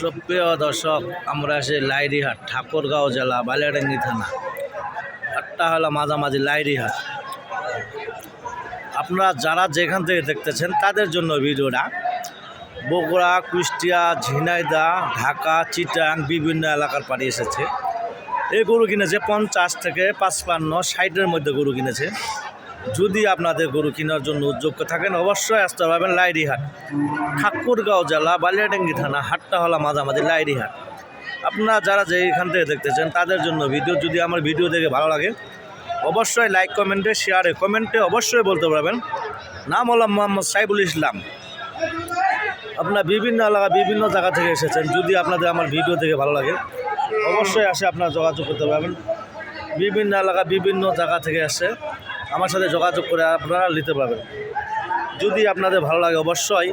সুপ্রিয় দর্শক, আমরা আছি লাইরিহাট, ঠাকুরগাঁও জেলা, বালিয়াডাঙ্গি থানা। হাটটা হলো মাঝামাঝি লাইরিহাট। আপনারা যারা যেখান থেকে দেখতেছেন, তাদের জন্য ভিডিওটা। বগুড়া, কুষ্টিয়া ঝিনাইদা ঢাকা, চিটাং, বিভিন্ন এলাকার পাড়ি এসেছে। এই গরু কিনেছে পঞ্চাশ থেকে পাঁচপান্ন, ষাটের মধ্যে গরু কিনেছে। যদি আপনাদের গরু কেনার জন্য উদ্যোগ থাকেন, অবশ্যই আসতে পারবেন লাইরিহাট ঠাকুরগাঁও জেলা বালিয়াডাঙ্গি থানা হাটটা হলা মাঝামাঝি লাইরিহাট আপনারা যারা যে এখান থেকে দেখতেছেন, তাদের জন্য ভিডিও, যদি আমার ভিডিও দেখে ভালো লাগে, অবশ্যই লাইক কমেন্টে শেয়ারে কমেন্টে অবশ্যই বলতে পারবেন। নাম হলাম মোহাম্মদ সাইবুল ইসলাম। আপনার বিভিন্ন এলাকা, বিভিন্ন জায়গা থেকে এসেছেন, যদি আপনাদের আমার ভিডিও দেখে ভালো লাগে, অবশ্যই আসে, আপনারা যোগাযোগ করতে পারবেন। বিভিন্ন এলাকা, বিভিন্ন জায়গা থেকে আসে। আমার সাথে যোগাযোগ করে আপনারা নিতে পারবেন। যদি আপনাদের ভালো লাগে অবশ্যই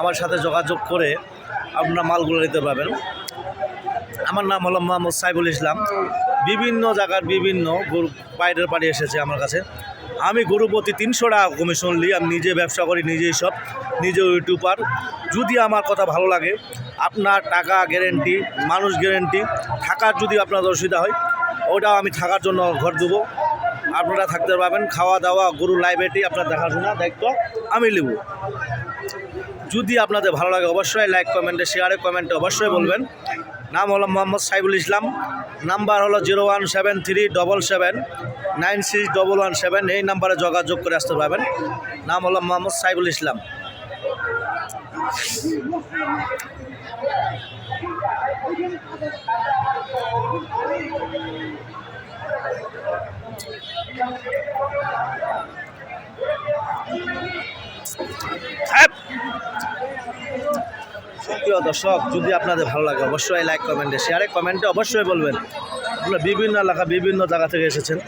আমার সাথে যোগাযোগ করে আপনারা মালগুলো নিতে পারবেন। আমার নাম হলো মোহাম্মদ সাইবুল ইসলাম। বিভিন্ন জায়গার বিভিন্ন গরু বাইরের বাড়ি এসেছে আমার কাছে। আমি গরু প্রতি তিনশো টাকা কমিশন নিই, আমি নিজে ব্যবসা করি, নিজেই সব, নিজে ইউটিউবার। যদি আমার কথা ভালো লাগে, আপনার টাকা গ্যারেন্টি মানুষ গ্যারেন্টি থাকার যদি আপনার অসুবিধা হয়, ওটাও আমি থাকার জন্য ঘর দেবো। আপনারা থাকতে পারবেন। খাওয়া দাওয়া, গরু লাইব্রেরি আপনার দেখাশোনা, দায়িত্ব। আমি নেব যদি আপনাদের ভালো লাগে অবশ্যই লাইক কমেন্টে শেয়ারে কমেন্টে অবশ্যই বলবেন। নাম হলো মোহাম্মদ সাইবুল ইসলাম। নাম্বার হলো zero one seven three double seven nine six double one seven এই নাম্বারে যোগাযোগ করে আসতে পারবেন। নাম হলো মোহাম্মদ সাইবুল ইসলাম। প্রিয় দর্শক, যদি আপনাদের ভালো লাগে, অবশ্যই লাইক কমেন্টে শেয়ারে কমেন্টে অবশ্যই বলবেন। আপনারা বিভিন্ন এলাকা, বিভিন্ন জায়গা থেকে এসেছেন।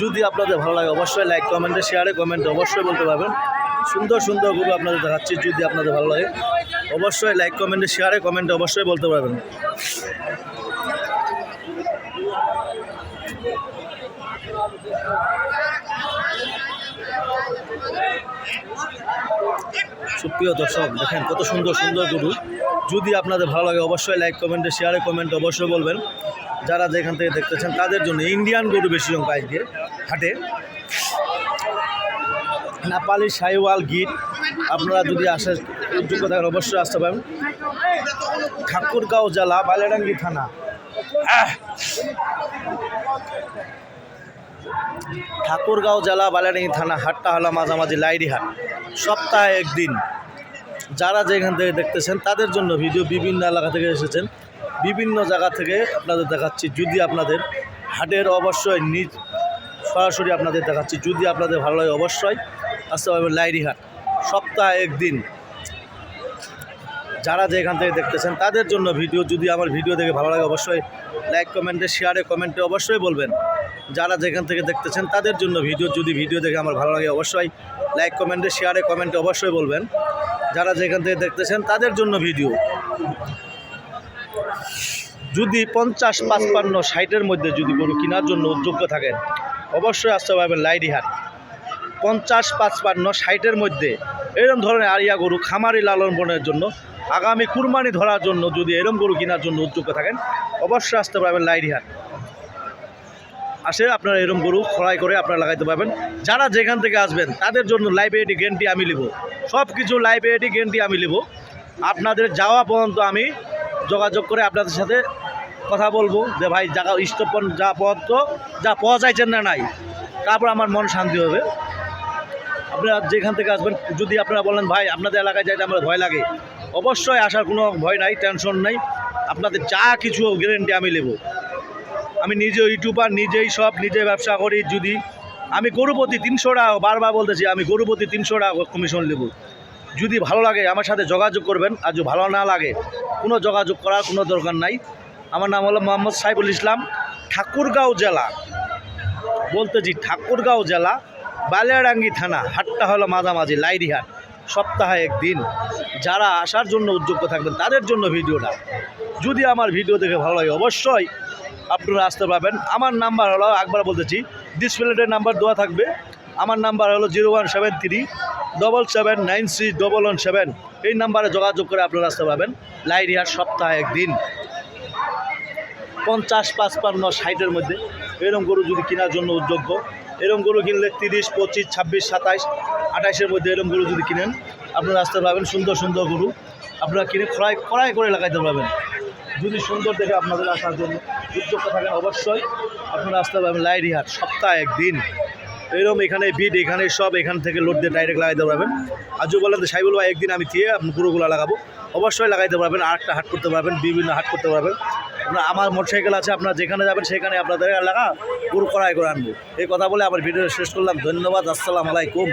যদি আপনাদের ভালো লাগে, অবশ্যই লাইক কমেন্টে শেয়ারে কমেন্টে অবশ্যই বলতে পারবেন। সুন্দর সুন্দর গরু আপনাদের দেখাচ্ছি, যদি আপনাদের ভালো লাগে, অবশ্যই লাইক কমেন্টে শেয়ারে কমেন্টে অবশ্যই বলতে পারবেন। সুপ্রিয় দর্শক, দেখেন কত সুন্দর সুন্দর গরু। যদি আপনাদের ভালো লাগে, অবশ্যই লাইক কমেন্টে শেয়ারে কমেন্টে অবশ্যই বলবেন। যারা যেখান থেকে দেখতেছেন, তাদের জন্য ইন্ডিয়ান গরু বেশি সংখ্যা আজকে হাটে। নেপালি, সাইওয়াল, গিট, আপনারা যদি আসে যোগ্য থাকেন, অবশ্যই আসতে পারেন। ঠাকুরগাঁও জেলা বালিয়াডাঙ্গি থানা! ঠাকুরগাঁও জেলা বালিয়াডাঙ্গি থানা হাটটা হলো মাঝামাঝি লাইরি হাট। সপ্তাহে একদিন। যারা যেখান থেকে দেখতেছেন, তাদের জন্য ভিডিও বিভিন্ন এলাকা থেকে এসেছেন। বিভিন্ন জায়গা থেকে আপনাদের দেখাচ্ছি। যদি আপনাদের হাটের অবশ্যই নিজ, সরাসরি আপনাদের দেখাচ্ছি। যদি আপনাদের ভালো লাগে, অবশ্যই আসতে পারবেন লাইরি হাট। সপ্তাহে একদিন। যারা যেখান থেকে দেখতেছেন, তাদের জন্য ভিডিও, যদি আমার ভিডিও দেখে ভালো লাগে, অবশ্যই লাইক কমেন্টে শেয়ারে কমেন্টে অবশ্যই বলবেন। যারা যেখান থেকে দেখতেছেন, তাদের জন্য ভিডিও, যদি ভিডিও দেখে আমার ভালো লাগে, অবশ্যই লাইক কমেন্টে শেয়ারে কমেন্টে অবশ্যই বলবেন। যারা যেখান থেকে দেখতেছেন, তাদের জন্য ভিডিও। যদি পঞ্চাশ, পাঁচপান্ন, ষাটের মধ্যে যদি গরু কেনার জন্য উদ্যোগ্য থাকেন, অবশ্যই আসতে পারবেন লাইডিহাট। পঞ্চাশ, পাঁচপান্ন, ষাটের মধ্যে এরকম ধরনের আরিয়া গরু খামারি লালন পালনের জন্য, আগামী কুরবানি ধরার জন্য যদি এরম গরু কেনার জন্য উদ্যোগ্য থাকেন, অবশ্যই আসতে পারবেন লাইডিহাট। আসে আপনারা এরম গরু খড়াই করে আপনারা লাগাইতে পারবেন। যারা যেখান থেকে আসবেন, তাদের জন্য লাইব্রেরি গ্যারেন্টি আমি নেব সব কিছু লাইব্রেরি গ্যারেন্টি আমি নেব আপনাদের যাওয়া পর্যন্ত আমি যোগাযোগ করে আপনাদের সাথে কথা বলব যে, ভাই, জায়গা স্টপন যা পর্যন্ত, যা পাওয়া চাইছেন না নাই, তারপর আমার মন শান্তি হবে। আপনারা যেখান থেকে আসবেন, যদি আপনারা বলেন, ভাই, আপনাদের এলাকায় যাইতে আমার ভয় লাগে। অবশ্যই আসার কোনো ভয় নাই, টেনশন নাই। আপনাদের যা কিছু গ্যারেন্টি আমি নেব। আমি নিজে ইউটিউবার, নিজেই সব, নিজে ব্যবসা করি, যদি আমি গরুপতি তিনশো টাকা, বারবার বলতেছি, আমি গরুপতি তিনশো টাকা কমিশন নেব। যদি ভালো লাগে, আমার সাথে যোগাযোগ করবেন। আর যদি ভালো না লাগে, কোনো যোগাযোগ করার কোনো দরকার নাই। আমার নাম হলো মোহাম্মদ সাইফুল ইসলাম, ঠাকুরগাঁও জেলা। বলতেছি, ঠাকুরগাঁও জেলা। বালিয়াডাঙ্গি থানা, হাটটা হলো মাঝামাঝি, লাইরিহাট। সপ্তাহে একদিন। যারা আসার জন্য উদ্যোগ্য থাকবেন, তাদের জন্য ভিডিওটা। যদি আমার ভিডিও দেখে ভালো লাগে, অবশ্যই আপনারা আসতে পারবেন। আমার নাম্বার হলো, একবার বলতেছি, ডিসপ্লেটের নাম্বার দেওয়া থাকবে। আমার নাম্বার হলো zero one seven three double seven nine six double one seven. এই নাম্বারে যোগাযোগ করে আপনারা আসতে পারবেন, লাইরিহাট সপ্তাহে একদিন। পঞ্চাশ, পাঁচপান্ন, ষাটের মধ্যে। এরকম গরু যদি কেনার জন্য উদ্যোগ্য এরকম গরু কিনলে তিরিশ, পঁচিশ, ছাব্বিশ, সাতাইশ, আঠাইশের মধ্যে এরম গরু যদি কিনেন, আপনারা আসতে পারবেন সুন্দর সুন্দর গরু। আপনারা কিনে ক্রয় ক্রয় করে লাগাইতে পারবেন। যদি সুন্দর দেখে আপনাদের আসার জন্য উদ্যোগ থাকেন, অবশ্যই আপনারা আসতে পারবেন লাইরিহাট সপ্তাহে একদিন। এরকম এখানে বিট, এখানে সব, এখান থেকে লোড দিয়ে ডাইরেক্ট লাগাইতে পারবেন। বলেন যে, সাইবুল ভাই, একদিন আমি দিয়ে আপনি গরুগুলো লাগাবো। অবশ্যই লাগাইতে পারবেন আর একটা হাট করতে পারবেন, বিভিন্ন হাট করতে পারবেন। আপনার, আমার মোটরসাইকেল আছে, আপনার যেখানে যাবেন সেখানে আপনাদের এলাকা পুরো করাই করে আনব। এই কথা বলে আমার ভিডিও শেষ করলাম। ধন্যবাদ, আসসালামু আলাইকুম।